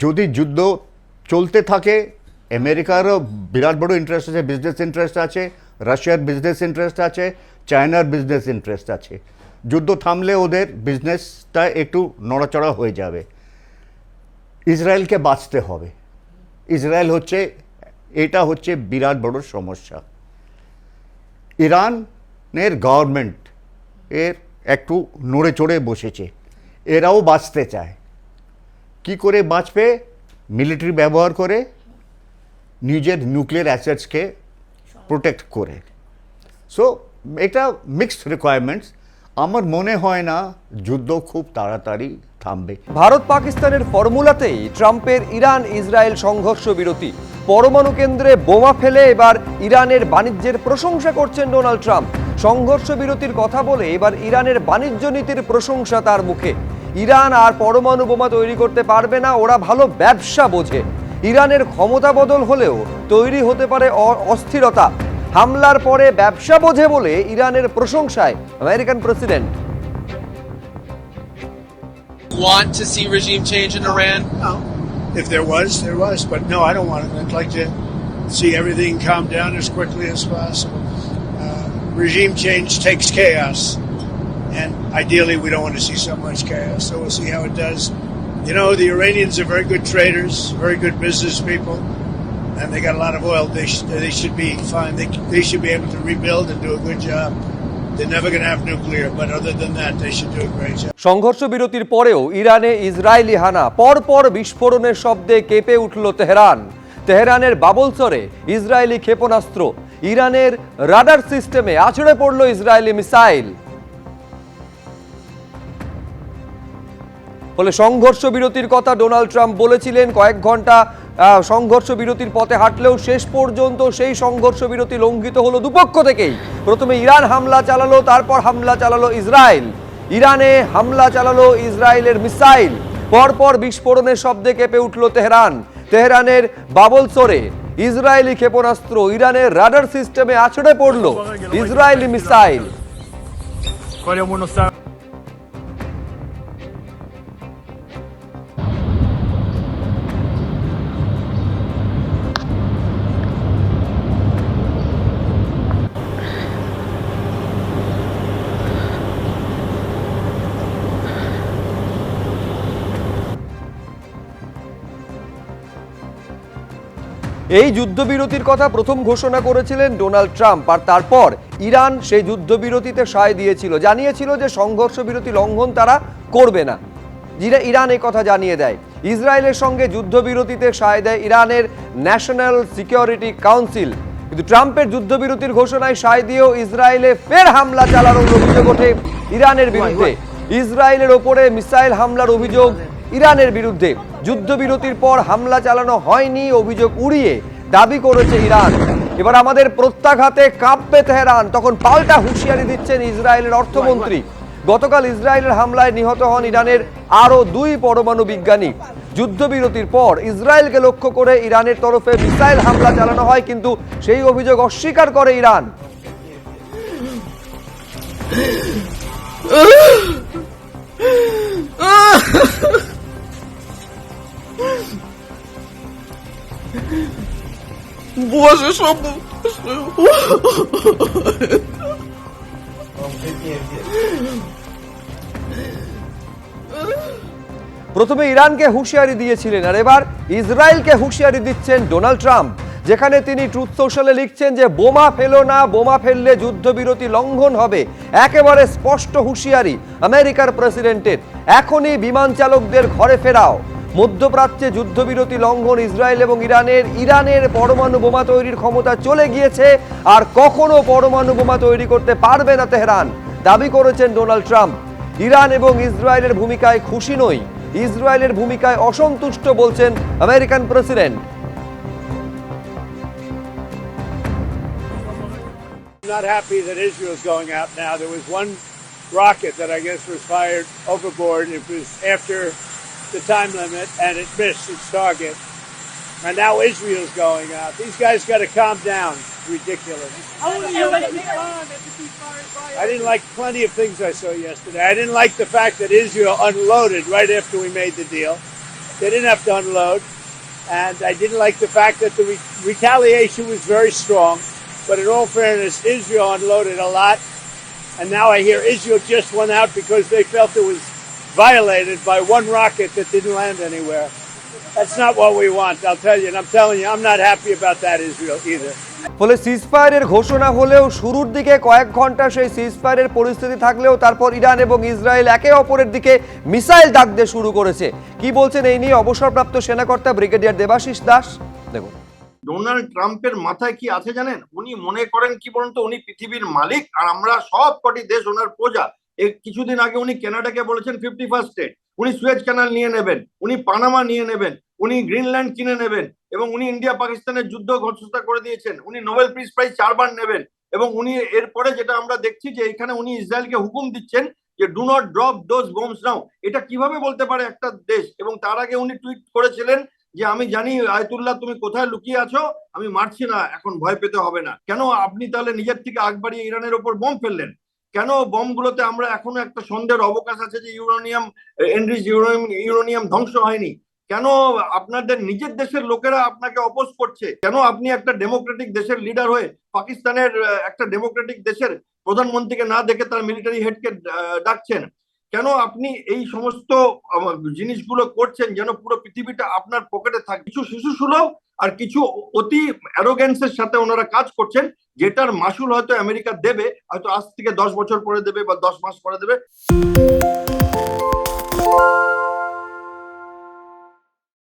যদি যুদ্ধ চলতে থাকে আমেরিকারও বিরাট বড় ইন্টারেস্ট আছে বিজনেস ইন্টারেস্ট আছে রাশিয়ার বিজনেস ইন্টারেস্ট আছে চায়নার বিজনেস ইন্টারেস্ট আছে। যুদ্ধ থামলে ওদের বিজনেসটা একটু নড়াচড়া হয়ে যাবে। ইসরায়েলকে বাঁচতে হবে। ইসরায়েল হচ্ছে, এটা হচ্ছে বিরাট বড় সমস্যা। ইরানের গভর্নমেন্ট এর একটু নড়ে চড়ে বসেছে। এরাও বাঁচতে চায়। কি করে বাঁচবে? মিলিটারি ব্যবহার করে, নিজের নিউক্লিয়ার অ্যাসেটসকে প্রোটেক্ট করে। সো এটা মিক্সড রিকোয়ারমেন্টস আমার মনে হয় না যুদ্ধ খুব তাড়াতাড়ি থামবে। ভারত পাকিস্তানের ফর্মুলাতেই ট্রাম্পের ইরান ইসরায়েল সংঘর্ষ বিরতি। পরমাণু কেন্দ্রে বোমা ফেলে এবার ইরানের বাণিজ্যের প্রশংসা করছেন ডোনাল্ড ট্রাম্প। সংঘর্ষ বিরতির কথা বলে এবার ইরানের বাণিজ্য নীতির প্রশংসা তার মুখে। ইরান আর পরমাণু বোমা তৈরি করতে পারবে না ওরা ভালো ব্যবসা বোঝে ইরানের ক্ষমতা বদল হলেও তৈরি হতে পারে অস্থিরতা হামলার পরে ব্যবসা বোঝে বলে ইরানের প্রশংসায় American president want to see regime change in Iran? No. If there was, there was. But no, I don't want it. I'd like to see everything calm down as quickly as possible. Uh, regime change takes chaos. And ideally, we don't want to see so much chaos. So we'll see how it does. You know, the Iranians are very good traders, very good business people, and they got a lot of oil. They, sh- they should be fine. They, they should be able to rebuild and do a good job. To than that, they should. সংঘর্ষ বিরতির পরেও ইরানে Israeli হানা পরপর বিস্ফোরণের শব্দে কেঁপে উঠল তেহরান তেহরানের বাবলসরে ইসরায়েলি ক্ষেপণাস্ত্র ইরানের রাডার সিস্টেমে আছড়ে পড়ল ইসরায়েলি মিসাইল ফলে সংঘর্ষ বিরতির কথা ডোনাল্ড ট্রাম্প বলেছিলেন। কয়েক ঘণ্টা সংঘর্ষ বিরতির পথে হাঁটলেও শেষ পর্যন্ত সেই সংঘর্ষ বিরতি লঙ্ঘিত হলো দুপক্ষ থেকেই। প্রথমে ইরান হামলা চালালো, তারপর হামলা চালালো ইসরায়েল। ইরানে হামলা চালালো ইসরায়েলের মিসাইল। পরপর বিস্ফোরণের শব্দে কেঁপে উঠল তেহরান। তেহরানের বাবলসরে ইসরায়েলি ক্ষেপণাস্ত্র ইরানের রাডার সিস্টেমে আছড়ে পড়ল ইসরায়েলি মিসাইল। এই যুদ্ধবিরতির কথা প্রথম ঘোষণা করেছিলেন ডোনাল্ড ট্রাম্প আর তারপর ইরান সেই যুদ্ধবিরতিতে সায় দিয়েছিল। জানিয়েছিল যে সংঘর্ষ বিরতি লঙ্ঘন তারা করবে না। ইরা- ইরান এই কথা জানিয়ে দেয়। ইসরায়েলের সঙ্গে যুদ্ধবিরতিতে সায় দেয় ইরানের ন্যাশনাল সিকিউরিটি কাউন্সিল। কিন্তু ট্রাম্পের যুদ্ধবিরতির ঘোষণায় সায় দিয়েও ইসরায়েলে ফের হামলা চালানোর অভিযোগ ওঠে ইরানের বিরুদ্ধে। ইসরায়েলের ওপরে মিসাইল হামলার অভিযোগ ইরানের বিরুদ্ধে যুদ্ধবিরতির পর হামলা চালানো হয়নি, অভিযোগ উড়িয়ে দাবি করেছে ইরান। এবার আমাদের প্রত্যাঘাতে কাঁপবে তেহরান, তখন পাল্টা হুঁশিয়ারি দিচ্ছেন ইসরায়েলের অর্থমন্ত্রী। গতকাল ইসরায়েলের হামলায় নিহত হন ইরানের আরও দুই পরমাণু বিজ্ঞানী। যুদ্ধবিরতির পর ইসরায়েলকে লক্ষ্য করে ইরানের তরফে মিসাইল হামলা চালানো হয়, কিন্তু সেই অভিযোগ অস্বীকার করে ইরান। Боже, що було? প্রথমে ইরানকে হুঁশিয়ারি দিয়েছিলেন আর এবার ইসরায়েলকে হুঁশিয়ারি দিচ্ছেন ডোনাল্ড ট্রাম্প যেখানে তিনি ট্রুথ সোশ্যালে লিখছেন যে বোমা ফেলো না বোমা ফেললে যুদ্ধবিরতি লঙ্ঘন হবে একেবারে স্পষ্ট হুঁশিয়ারি আমেরিকার প্রেসিডেন্টের এখনই বিমান চালকদের ঘরে ফেরাও মধ্যপ্রাচ্যে যুদ্ধবিরতি লঙ্ঘন ইসরায়েল এবং ইরানের ইরানের পরমাণু বোমা তৈরির ক্ষমতা চলে গিয়েছে, আর কখনো পরমাণু বোমা তৈরি করতে পারবে না তেহরান, দাবি করেছেন ডোনাল্ড ট্রাম্প ইরান এবং ইসরায়েলের ভূমিকায় খুশি নই, ইসরায়েলের ভূমিকায় অসন্তুষ্ট বলছেন American president not happy that Israel's going out now. There was one rocket that I guess was fired overboard. It was after the time limit and it missed its target. And now Israel's going out. These guys got to calm down. Ridiculous. I didn't like plenty of things I saw yesterday. I didn't like the fact that Israel unloaded right after we made the deal. They didn't have to unload. And I didn't like the fact that the re- retaliation was very strong. But in all fairness, Israel unloaded a lot. And now I hear Israel just went out because they felt it was violated by one rocket that didn't land anywhere. That's not what we want, I'll tell you. And I'm telling you, I'm not happy about that, Israel, either. ফলে সিজফায়ারের ঘোষণা হলেও শুরুর দিকে কয়েক ঘণ্টা সেই সিজফায়ারের পরিস্থিতি থাকলেও তারপর ইরান এবং ইসরায়েল একে অপরের দিকে মিসাইল দাগতে শুরু করেছে কি বলছেন এই নিয়ে অবসরপ্রাপ্ত সেনাকর্তা ব্রিগেডিয়ার দেবাশিস দাস দেখুন ডোনাল্ড ট্রাম্পের মাথায় কি আছে জানেন উনি মনে করেন কি বলুন তো উনি পৃথিবীর মালিক আর আমরা সব কটি দেশ ওনার প্রজা কিছুদিন আগে উনি কানাডাকে বলেছেন ফিফটি ফার্স্ট স্টেট উনি সুয়েজ ক্যানাল নিয়ে নেবেন, উনি পানামা নিয়ে নেবেন, উনি গ্রিনল্যান্ড কিনে নেবেন এবং উনি ইন্ডিয়া পাকিস্তানের যুদ্ধ ঘোষণা করে দিয়েছেন। উনি নোবেল পিস প্রাইজ চারবার নেবেন এবং উনি এরপরে যেটা আমরা দেখছি যে এখানে উনি ইসরায়েলকে হুকুম দিচ্ছেন যে do not drop those bombs now এটা কীভাবে বলতে পারে একটা দেশ? এবং তার আগে উনি টুইট করেছিলেন যে আমি জানি আয়তুল্লাহ, তুমি কোথায় লুকিয়ে আছো? আমি মারছি না, এখন ভয় পেতে হবে না। কেন আপনি তাহলে নিজের থেকে আগ বাড়িয়ে ইরানের ওপর বোম ফেললেন? কেন বোমগুলোতে আমরা এখনও একটা সন্দেহের অবকাশ আছে যে ইউরোনিয়াম এনরিচ ইউরোনিয়াম ইউরোনিয়াম ধ্বংস হয়নি? কেন আপনাদের নিজের দেশের লোকেরা আপনাকে অপোজ করছে? কেন আপনি একটা ডেমোক্রেটিক দেশের লিডার হয়ে পাকিস্তানের একটা ডেমোক্রেটিক দেশের প্রধানমন্ত্রীকে না দেখে তার মিলিটারি হেডকে ডাকছেন? কেন আপনি এই সমস্ত জিনিসগুলো করছেন যেন পুরো পৃথিবীটা আপনার পকেটে থাকে? কিছু শিশু সুলভ আর কিছু অতি অ্যারোগেন্সের সাথে ওনারা কাজ করছেন, যেটার মাসুল হয়তো আমেরিকা দেবে, হয়তো আজ থেকে দশ বছর পরে দেবে বা দশ মাস পরে দেবে।